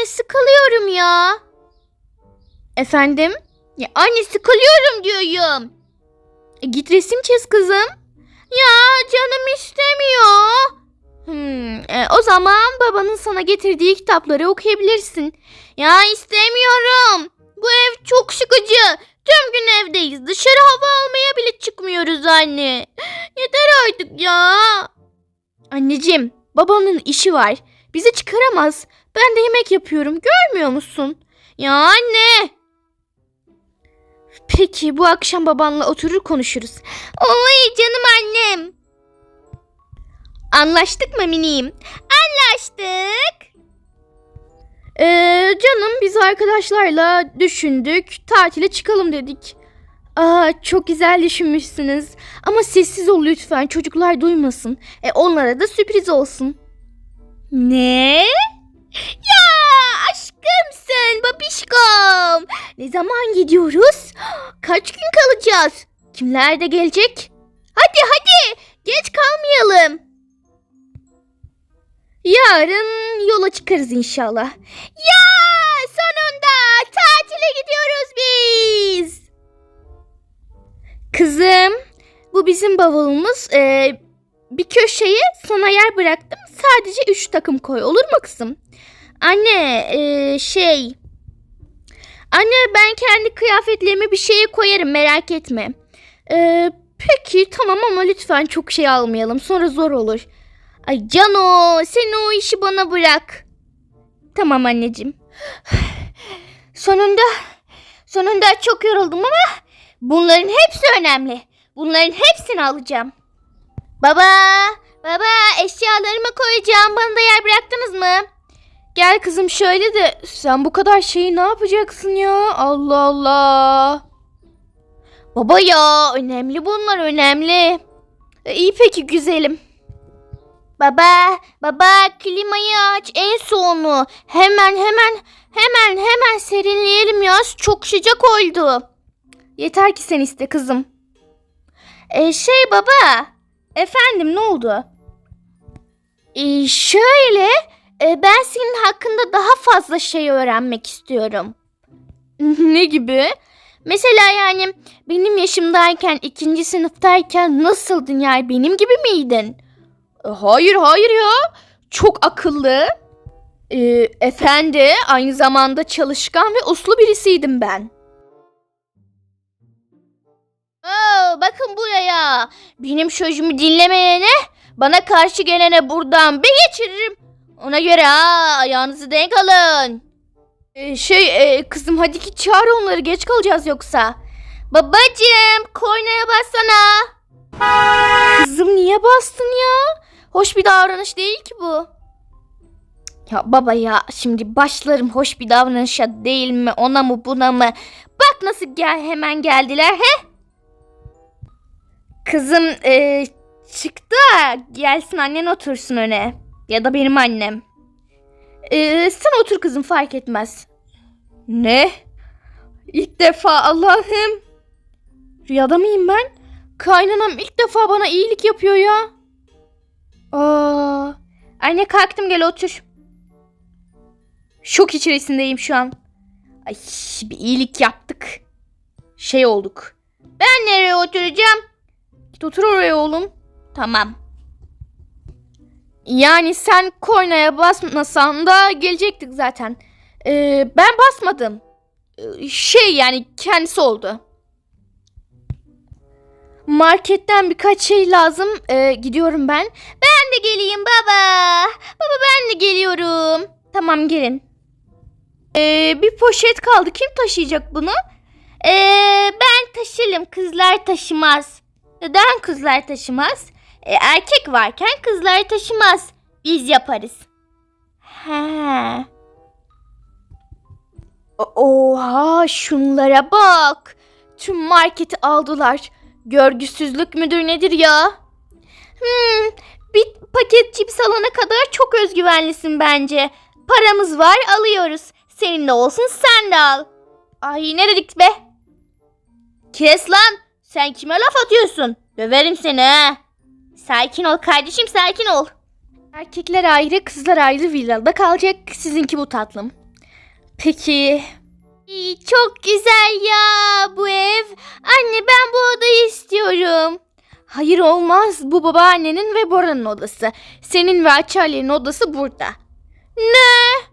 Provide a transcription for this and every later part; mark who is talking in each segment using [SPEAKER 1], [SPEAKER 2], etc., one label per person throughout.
[SPEAKER 1] anne sıkılıyorum ya. Efendim? Ya anne sıkılıyorum diyorum. E, git resim çiz kızım. Ya canım istemiyor. Hmm, e, o zaman babanın sana getirdiği kitapları okuyabilirsin. Ya istemiyorum. Bu ev çok sıkıcı. Tüm gün evdeyiz. Dışarı hava almaya bile çıkmıyoruz anne. Yeter artık ya. Anneciğim, babanın işi var. Bizi çıkaramaz. Ben de yemek yapıyorum. Görmüyor musun? Ya anne. Peki bu akşam babanla oturur konuşuruz. Oy canım annem. Anlaştık mı miniğim? Anlaştık. Ee, canım biz arkadaşlarla düşündük. Tatile çıkalım dedik. Aa, çok güzel düşünmüşsünüz. Ama sessiz ol lütfen. Çocuklar duymasın. E, onlara da sürpriz olsun. Ne? Ya aşkımsın babişkom. Ne zaman gidiyoruz? Kaç gün kalacağız? Kimler de gelecek? Hadi hadi geç kalmayalım. Yarın yola çıkarız inşallah. Ya sonunda tatile gidiyoruz biz. Kızım bu bizim bavulumuz. Ee, bir köşeye sana yer bıraktım. Sadece üç takım koy olur mu kızım? Anne ee, şey... Anne ben kendi kıyafetlerimi bir şeye koyarım merak etme. Ee, peki tamam ama lütfen çok şey almayalım sonra zor olur. Ay Cano sen o işi bana bırak. Tamam anneciğim. Sonunda sonunda çok yoruldum ama bunların hepsi önemli. Bunların hepsini alacağım. Baba, baba eşyalarımı koyacağım. Bana da yer bıraktınız mı? Gel kızım şöyle de sen bu kadar şeyi ne yapacaksın ya? Allah Allah. Baba ya önemli bunlar önemli. E, iyi peki güzelim. Baba, baba klimayı aç en soğunu. Hemen hemen hemen hemen serinleyelim ya. Çok sıcak oldu. Yeter ki sen iste kızım. E, şey baba. Efendim ne oldu? E, şöyle e, ben senin hakkında daha fazla şey öğrenmek istiyorum. ne gibi? Mesela yani benim yaşımdayken ikinci sınıftayken nasıldın yani benim gibi miydin? E, Hayır hayır ya. Çok akıllı. Ee, efendi aynı zamanda çalışkan ve uslu birisiydim ben. Oo, bakın buraya. Benim sözümü dinlemeyene bana karşı gelene buradan bir geçiririm. Ona göre ha ayağınızı denk alın. Ee, şey e, kızım hadi ki çağır onları geç kalacağız yoksa. Babacım kornaya bassana. Kızım niye bastın ya? Hoş bir davranış değil ki bu. Ya baba ya şimdi başlarım hoş bir davranışa değil mi ona mı buna mı? Bak nasıl gel hemen geldiler he? Kızım e, çıktı gelsin annen otursun öne. Ya da benim annem. E, sen otur kızım fark etmez. Ne? İlk defa Allah'ım. Rüyada mıyım ben? Kaynanam ilk defa bana iyilik yapıyor ya. Aa, anne kalktım gel otur. Şok içerisindeyim şu an. Ay bir iyilik yaptık. Şey olduk. Ben nereye oturacağım? Git otur oraya oğlum. Tamam. Yani sen kornaya basmasan da gelecektik zaten. Ee, ben basmadım. Ee, şey yani kendisi oldu. Marketten birkaç şey lazım. Ee, gidiyorum ben. Ben de geleyim baba. Baba ben de geliyorum. Tamam gelin. Ee, bir poşet kaldı. Kim taşıyacak bunu? Ee, ben taşırım. Kızlar taşımaz. Neden kızlar taşımaz? Ee, erkek varken kızlar taşımaz. Biz yaparız. He. Oha şunlara bak. Tüm marketi aldılar. Görgüsüzlük müdür nedir ya? Hmm, bir paket cips alana kadar çok özgüvenlisin bence. Paramız var alıyoruz. Senin de olsun sen de al. Ay ne dedik be? Kes lan. Sen kime laf atıyorsun? Döverim seni ha. Sakin ol kardeşim sakin ol. Erkekler ayrı kızlar ayrı villada kalacak. Sizinki bu tatlım. Peki. İyi, Çok güzel ya bu ev. Anne ben bu odayı istiyorum. Hayır olmaz. Bu babaannenin ve Bora'nın odası. Senin ve Açelya'nın odası burada. Ne?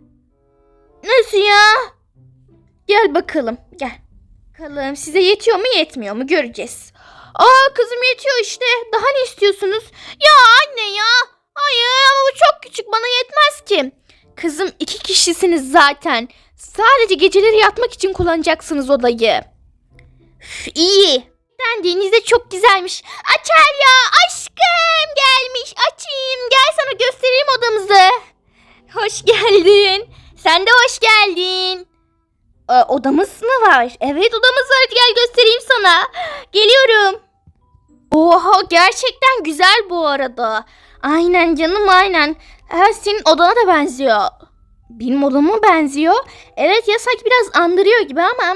[SPEAKER 1] Nasıl ya? Gel bakalım gel. Bakalım size yetiyor mu yetmiyor mu göreceğiz. Aa kızım yetiyor işte. Daha ne istiyorsunuz? Ya anne ya. Hayır ama bu çok küçük bana yetmez ki. Kızım iki kişisiniz zaten. Sadece geceleri yatmak için kullanacaksınız odayı. Üf, iyi. Dendiğiniz de çok güzelmiş. Açar ya aşkım gelmiş. Açayım gel sana göstereyim odamızı. Hoş geldin. Sen de hoş geldin. Ee, odamız mı var? Evet odamız var. Gel göstereyim sana. Geliyorum. Oha gerçekten güzel bu arada. Aynen canım aynen. Ha, senin odana da benziyor. Benim odama benziyor. Evet ya sanki biraz andırıyor gibi ama.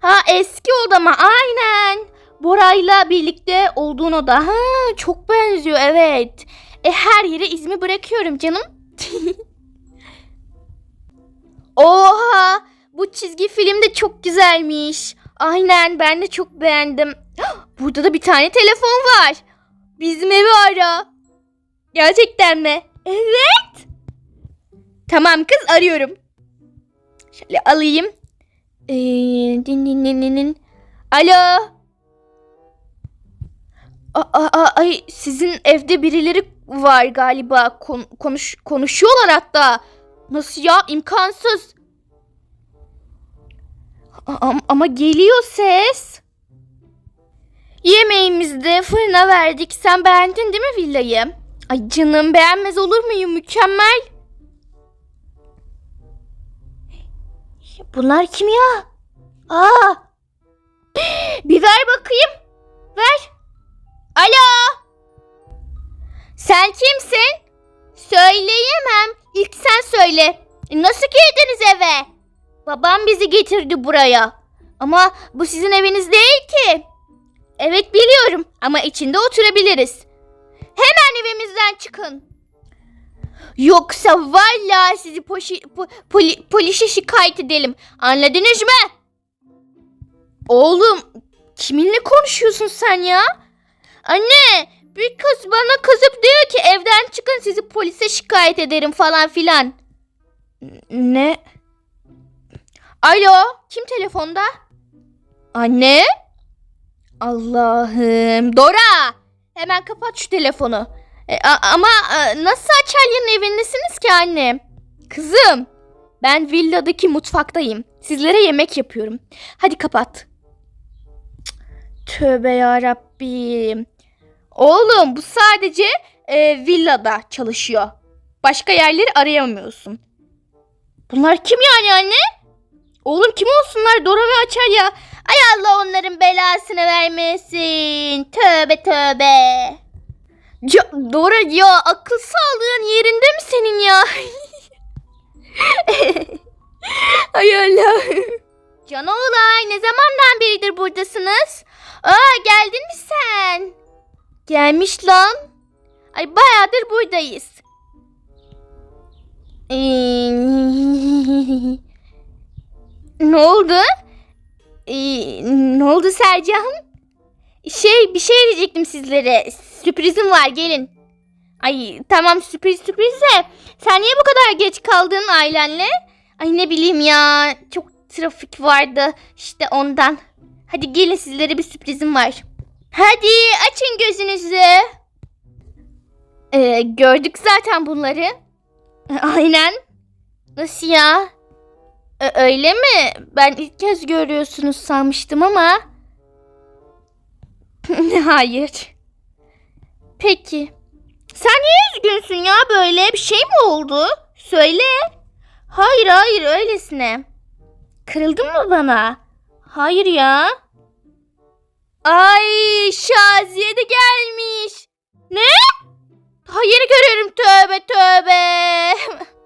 [SPEAKER 1] Ha eski odama aynen. Bora'yla birlikte olduğun oda. Ha çok benziyor evet. E her yere izmi bırakıyorum canım. Oha bu çizgi film de çok güzelmiş. Aynen ben de çok beğendim. Burada da bir tane telefon var. Bizim evi ara. Gerçekten mi? Evet. Tamam kız arıyorum. Şöyle alayım. Ee, din din din din din. Alo. Aa, aa, ay sizin evde birileri var galiba. Kon- konuş konuşuyorlar hatta. Nasıl ya? İmkansız. A- am- ama geliyor ses. Yemeğimizi de fırına verdik. Sen beğendin değil mi villayı? Ay canım beğenmez olur muyum? Mükemmel. Bunlar kim ya? Aa! Bir ver bakayım. Ver. Alo. Sen kimsin? Söyleyemem. İlk sen söyle. E, Nasıl girdiniz eve? Babam bizi getirdi buraya. Ama bu sizin eviniz değil ki. Evet biliyorum ama içinde oturabiliriz. Hemen evimizden çıkın. Yoksa valla sizi poşi, po- poli- polise şikayet edelim. Anladınız mı? Oğlum kiminle konuşuyorsun sen ya? Anne bir kız bana kızıp diyor ki evden çıkın sizi polise şikayet ederim falan filan. Ne? Alo kim telefonda? Anne? Allah'ım. Dora! Hemen kapat şu telefonu. E, ama e, nasıl Açelya'nın evindesiniz ki anne? Kızım, ben villadaki mutfaktayım. Sizlere yemek yapıyorum. Hadi kapat. Tövbe ya Rabbim. Oğlum bu sadece e, villada çalışıyor. Başka yerleri arayamıyorsun. Bunlar kim yani anne? Oğlum kim olsunlar Dora ve Açelya? Ay Allah onların belasını vermesin. Tövbe tövbe. Ya, Dora ya akıl sağlığın yerinde mi senin ya? Ay Allah. Can Oğlay ne zamandan beridir buradasınız? Aa geldin mi sen? Gelmiş lan. Ay bayağıdır buradayız. Ne oldu? Ee, ne oldu Sercan? Şey bir şey diyecektim sizlere. Sürprizim var gelin. Ay tamam sürpriz sürpriz sen niye bu kadar geç kaldın ailenle? Ay ne bileyim ya çok trafik vardı işte ondan. Hadi gelin sizlere bir sürprizim var. Hadi açın gözünüzü. Ee, gördük zaten bunları. Aynen. Nasıl ya? Öyle mi? Ben ilk kez görüyorsunuz sanmıştım ama. Hayır. Peki. Sen niye üzgünsün ya böyle? Bir şey mi oldu? Söyle. Hayır hayır öylesine. Kırıldın mı bana? Hayır ya. Ay Şaziye de gelmiş. Ne? Yeni görüyorum tövbe tövbe.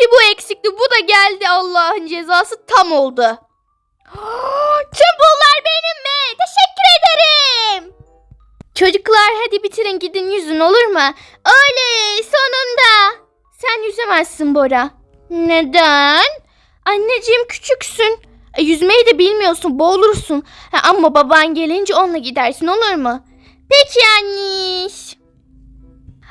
[SPEAKER 1] Bir bu eksikti bu da geldi Allah'ın cezası tam oldu. Tüm bunlar benim mi? Teşekkür ederim. Çocuklar hadi bitirin gidin yüzün olur mu? Oley sonunda. Sen yüzemezsin Bora. Neden? Anneciğim küçüksün. E, yüzmeyi de bilmiyorsun boğulursun. Ha, ama baban gelince onunla gidersin olur mu? Peki anniş.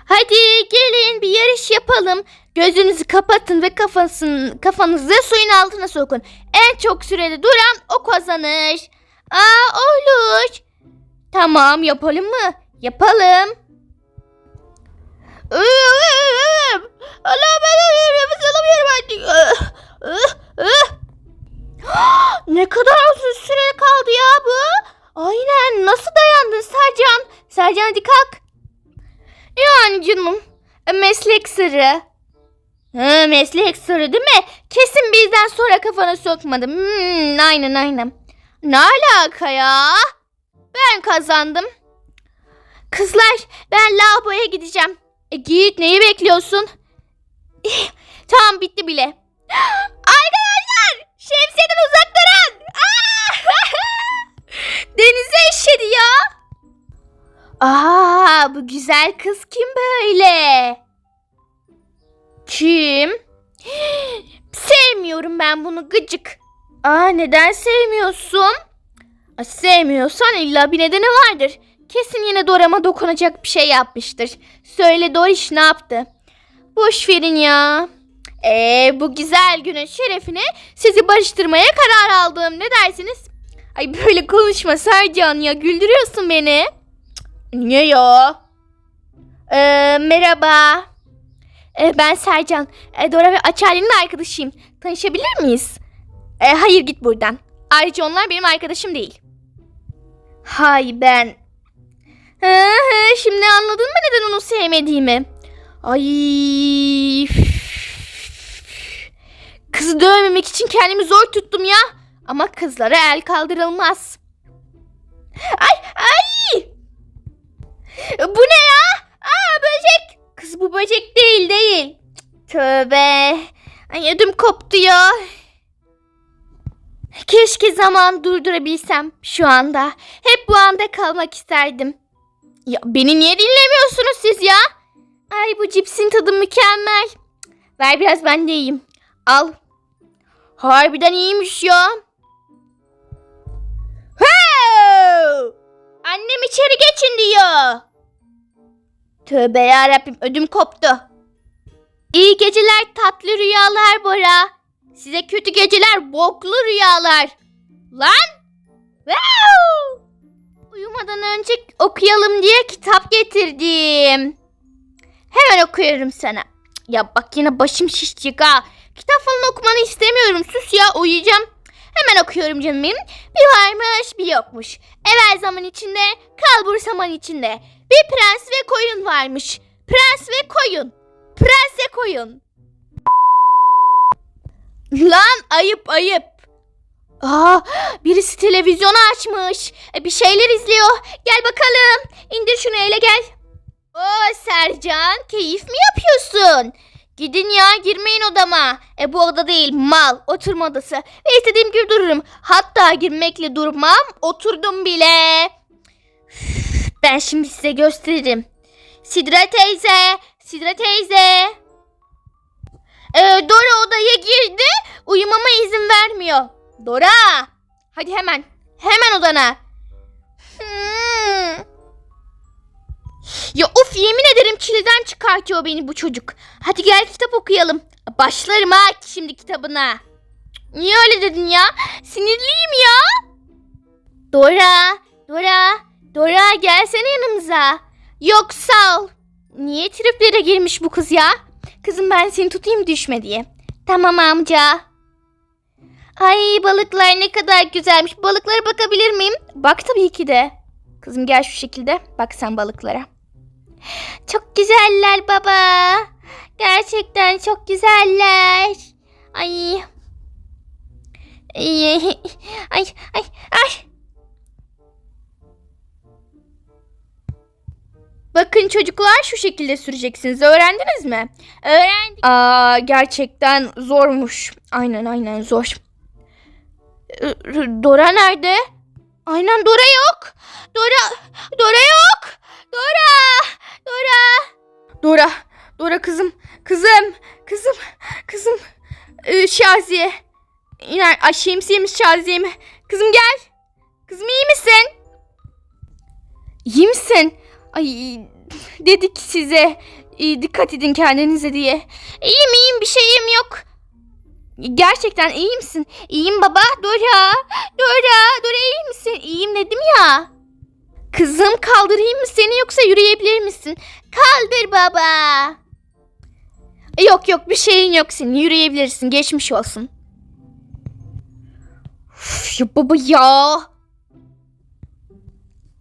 [SPEAKER 1] Hadi gelin bir yarış yapalım. Gözünüzü kapatın ve kafasını, kafanızı suyun altına sokun. En çok sürede duran o kazanır. Aa olur. Tamam yapalım mı? Yapalım. Ben nefes alamıyorum artık. Sırrı. Ha, meslek sırrı değil mi? Kesin bizden sonra kafana sokmadım. Hmm, aynen aynen. Ne alaka ya? Ben kazandım. Kızlar ben lavaboya gideceğim. E git neyi bekliyorsun? tamam bitti bile. Arkadaşlar şemsiyeden uzak durun. Aa! Denize işedi ya. Aa bu güzel kız kim böyle? Kim? Sevmiyorum ben bunu gıcık. Aa neden sevmiyorsun? Aa, sevmiyorsan illa bir nedeni vardır. Kesin yine Dora'ma dokunacak bir şey yapmıştır. Söyle Doriş ne yaptı? Boş verin ya. Ee, bu güzel günün şerefine sizi barıştırmaya karar aldım. Ne dersiniz? Ay böyle konuşma Sercan ya güldürüyorsun beni. Cık, Niye ya? Ee, merhaba. Ee, ben Sercan. Ee, Dora ve Açali'nin arkadaşıyım. Tanışabilir miyiz? Ee, hayır git buradan. Ayrıca onlar benim arkadaşım değil. Hay ben. Hı hı, şimdi anladın mı neden onu sevmediğimi? Ay. Kızı dövmemek için kendimi zor tuttum ya. Ama kızlara el kaldırılmaz. Ay ay. Bu ne ya? Aa böcek. Kız bu böcek değil değil. Tövbe. Ay ödüm koptu ya. Keşke zaman durdurabilsem şu anda. Hep bu anda kalmak isterdim. Ya beni niye dinlemiyorsunuz siz ya? Ay bu cipsin tadı mükemmel. Ver biraz ben de yiyeyim. Al. Harbiden iyiymiş ya. Hey! Annem içeri geçin diyor. Tövbe yarabbim ödüm koptu. İyi geceler tatlı rüyalar Bora. Size kötü geceler boklu rüyalar. Lan! Wow! Uyumadan önce okuyalım diye kitap getirdim. Hemen okuyorum sana. Ya bak yine başım şişecek ha. Kitap falan okumanı istemiyorum. Sus ya uyuyacağım. Hemen okuyorum canım benim. Bir varmış bir yokmuş. Evvel zaman içinde, kalbur zaman içinde. Bir prens ve koyun varmış. Prens ve koyun. Prens ve koyun. Lan ayıp ayıp. Aa, birisi televizyonu açmış. E, bir şeyler izliyor. Gel bakalım. İndir şunu ele gel. Oo Sercan, keyif mi yapıyorsun? Gidin ya, girmeyin odama. E bu oda değil, mal, oturma odası. Ve istediğim gibi dururum. Hatta girmekle durmam, oturdum bile. Üf, Ben şimdi size gösteririm. Sidra teyze, Sidra teyze. Ee, Dora odaya girdi. Uyumama izin vermiyor. Dora. Hadi hemen. Hemen odana. Hmm. Ya of yemin ederim çileden çıkartıyor beni bu çocuk. Hadi gel kitap okuyalım. Başlarım ha şimdi kitabına. Niye öyle dedin ya? Sinirliyim ya. Dora, Dora, Dora gelsene yanımıza. Yok sağ ol. Niye triplere girmiş bu kız ya? Kızım ben seni tutayım düşme diye. Tamam amca. Ay balıklar ne kadar güzelmiş. Balıklara bakabilir miyim? Bak tabii ki de. Kızım gel şu şekilde. Bak sen balıklara. Çok güzeller baba. Gerçekten çok güzeller. Ay. Ay ay ay. ay. Bakın çocuklar şu şekilde süreceksiniz. Öğrendiniz mi? Öğrendik. Aa gerçekten zormuş. Aynen aynen zor. Ee, Dora nerede? Aynen Dora yok. Dora Dora yok. Dora Dora Dora Dora kızım kızım kızım kızım
[SPEAKER 2] Şaziye. İner, ay Şaziye mi? Kızım gel. Kızım iyi misin? İyi misin? Ay dedik size e, dikkat edin kendinize diye.
[SPEAKER 1] İyiyim iyiyim bir şeyim yok.
[SPEAKER 2] Gerçekten iyi misin?
[SPEAKER 1] İyiyim baba. Dora. Dora. Dora iyi misin? İyiyim dedim ya.
[SPEAKER 2] Kızım kaldırayım mı seni yoksa yürüyebilir misin?
[SPEAKER 1] Kaldır baba.
[SPEAKER 2] Yok yok bir şeyin yok senin yürüyebilirsin geçmiş olsun. Üf, ya baba ya.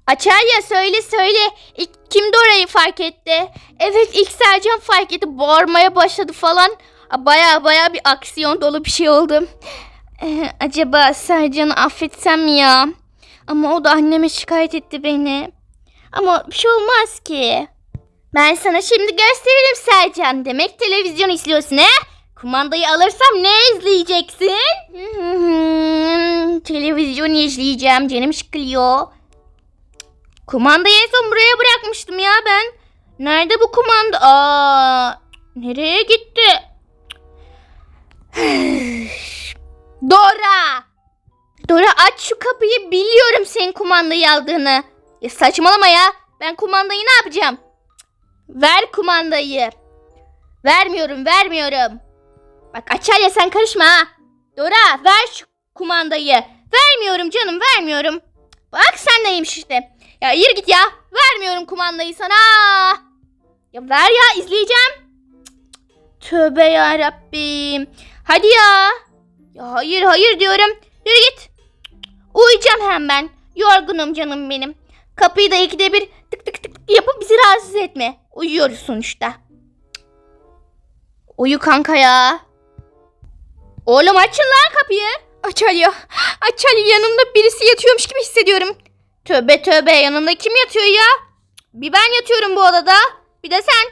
[SPEAKER 1] Açarya söyle söyle. İlk kim Dora'yı fark etti?
[SPEAKER 2] Evet ilk Sercan fark etti bağırmaya başladı falan. Baya baya bir aksiyon dolu bir şey oldu. Ee, acaba Sercan'ı affetsem ya? Ama o da anneme şikayet etti beni. Ama bir şey olmaz ki.
[SPEAKER 1] Ben sana şimdi gösteririm Sercan. Demek televizyon izliyorsun he? Kumandayı alırsam ne izleyeceksin? Televizyon izleyeceğim. Canım sıkılıyor. Kumandayı en son buraya bırakmıştım ya ben. Nerede bu kumanda? Aa, nereye gitti? Dora! Dora aç şu kapıyı biliyorum senin kumandayı aldığını. Ya saçmalama ya. Ben kumandayı ne yapacağım? Ver kumandayı. Vermiyorum, vermiyorum. Bak Açalya sen karışma ha. Dora ver şu kumandayı. Vermiyorum canım, vermiyorum. Bak sen neymiş işte. Ya yürü git ya. Vermiyorum kumandayı sana. Ya ver ya izleyeceğim. Cık. Tövbe ya Rabbim. Hadi ya. Ya hayır hayır diyorum. Yürü git. Uyuyacağım hemen. Yorgunum canım benim. Kapıyı da ikide bir tık tık tık yapıp bizi rahatsız etme. Uyuyoruz sonuçta. Uyu kanka ya. Oğlum açın lan kapıyı.
[SPEAKER 2] Açalya. Açalya yanımda birisi yatıyormuş gibi hissediyorum.
[SPEAKER 1] Tövbe tövbe yanında kim yatıyor ya? Bir ben yatıyorum bu odada. Bir de sen.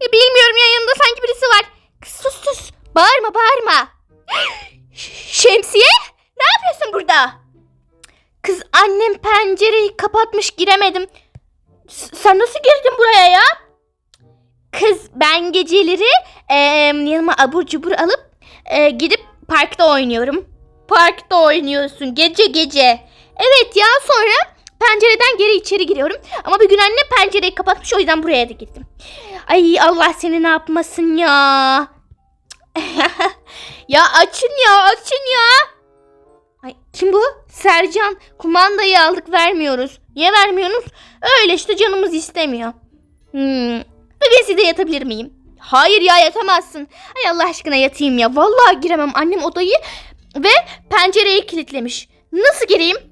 [SPEAKER 1] Ya bilmiyorum ya yanında sanki birisi var. Kız sus sus. Bağırma bağırma. Şemsiye? Ne yapıyorsun burada? Kız annem pencereyi kapatmış giremedim. S- sen nasıl girdin buraya ya? Kız ben geceleri e, yanıma abur cubur alıp e, gidip parkta oynuyorum. Parkta oynuyorsun gece gece. Evet ya sonra pencereden geri içeri giriyorum. Ama bir gün anne pencereyi kapatmış o yüzden buraya da girdim. Ay Allah seni ne yapmasın ya. ya açın ya açın ya. Ay kim bu? Sercan. Kumandayı aldık vermiyoruz. Niye vermiyorsunuz? Öyle işte canımız istemiyor. Hmm. Bugün size yatabilir miyim? Hayır ya yatamazsın. Ay Allah aşkına yatayım ya. Vallahi giremem. Annem odayı ve pencereyi kilitlemiş. Nasıl gireyim?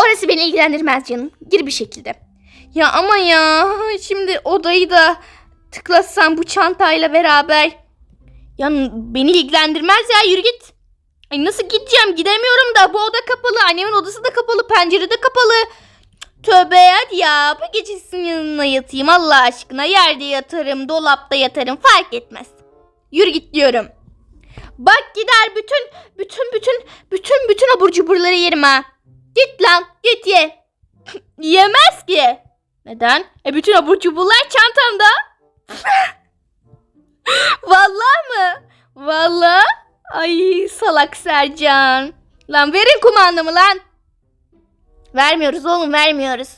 [SPEAKER 1] Orası beni ilgilendirmez canım. Gir bir şekilde.
[SPEAKER 2] Ya ama ya şimdi odayı da tıklasam bu çantayla beraber.
[SPEAKER 1] Ya beni ilgilendirmez ya yürü git. Ay nasıl gideceğim? Gidemiyorum da bu oda kapalı. Annemin odası da kapalı. Pencere de kapalı. Tövbe hadi ya. Bu gece sizin yanına yatayım Allah aşkına. Yerde yatarım, dolapta yatarım fark etmez. Yürü git diyorum. Bak gider bütün bütün bütün bütün bütün abur cuburları yerim ha. Git lan git ye. Yemez ki. Neden? E bütün abur cuburlar çantamda. Vallahi mı? Vallahi. Ay salak Sercan. Lan verin kumandamı lan. Vermiyoruz oğlum vermiyoruz.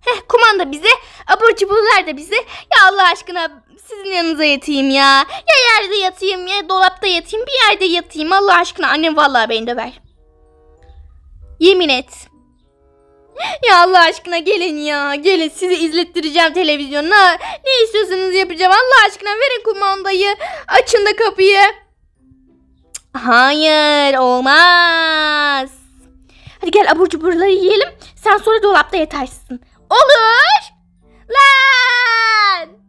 [SPEAKER 1] Heh kumanda bize, abur cuburlar da bize. Ya Allah aşkına sizin yanınıza yatayım ya. Ya yerde yatayım ya dolapta yatayım bir yerde yatayım. Allah aşkına annem vallahi beni döver. Yemin et. Ya Allah aşkına gelin ya. Gelin sizi izlettireceğim televizyonda. Ne istiyorsanız yapacağım. Allah aşkına verin kumandayı. Açın da kapıyı. Hayır olmaz. Hadi gel abur cuburları yiyelim. Sen sonra dolapta yatarsın. Olur. La